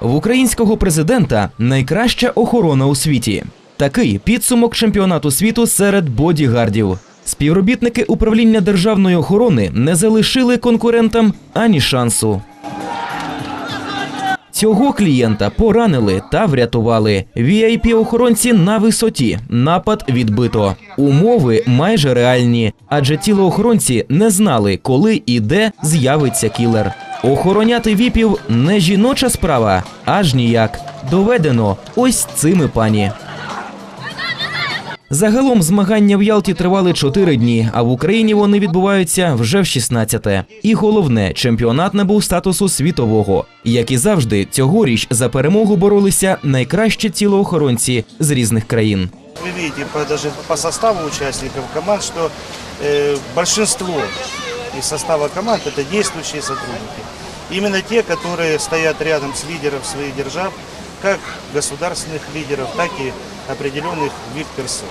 В українського президента найкраща охорона у світі. Такий підсумок чемпіонату світу серед бодігардів. Співробітники управління державної охорони не залишили конкурентам ані шансу. Цього клієнта поранили та врятували. vip охоронці на висоті. Напад відбито. Умови майже реальні, адже тілоохоронці не знали, коли і де з'явиться кілер. Охороняти віпів не жіноча справа, аж ніяк. Доведено ось цими пані. Загалом змагання в Ялті тривали 4 дні, а в Україні вони відбуваються вже в 16-те. І головне, чемпіонат набув статусу світового. Як і завжди, цьогоріч за перемогу боролися найкращі тілоохоронці з різних країн. Видите по, даже по составу участников команд, что э, большинство из состава команд это действующие сотрудники. Именно те, которые стоят рядом с лидером своих держав, как государственных лидеров, так и определенных вип-персон.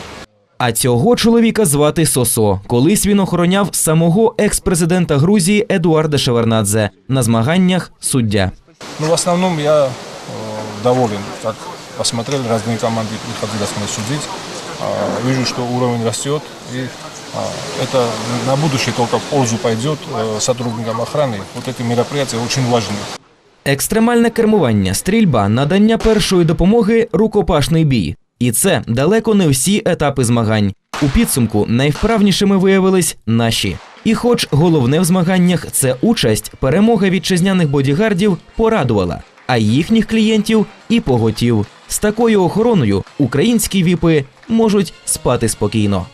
А цього чоловіка звати Сосо. Колись він охороняв самого екс-президента Грузії Едуарда Шеварнадзе на змаганнях суддя. Ну, в основном я э, доволен, как посмотрел, разные команды приходили нас судить. А, вижу, что уровень растет, и а, это на будущее только в пользу пойдет э, сотрудникам охраны. Вот эти мероприятия очень важны. Екстремальне кермування, стрільба, надання першої допомоги, рукопашний бій. І це далеко не всі етапи змагань. У підсумку найвправнішими виявились наші. І хоч головне в змаганнях це участь, перемога вітчизняних бодігардів порадувала, а їхніх клієнтів і поготів. З такою охороною українські віпи можуть спати спокійно.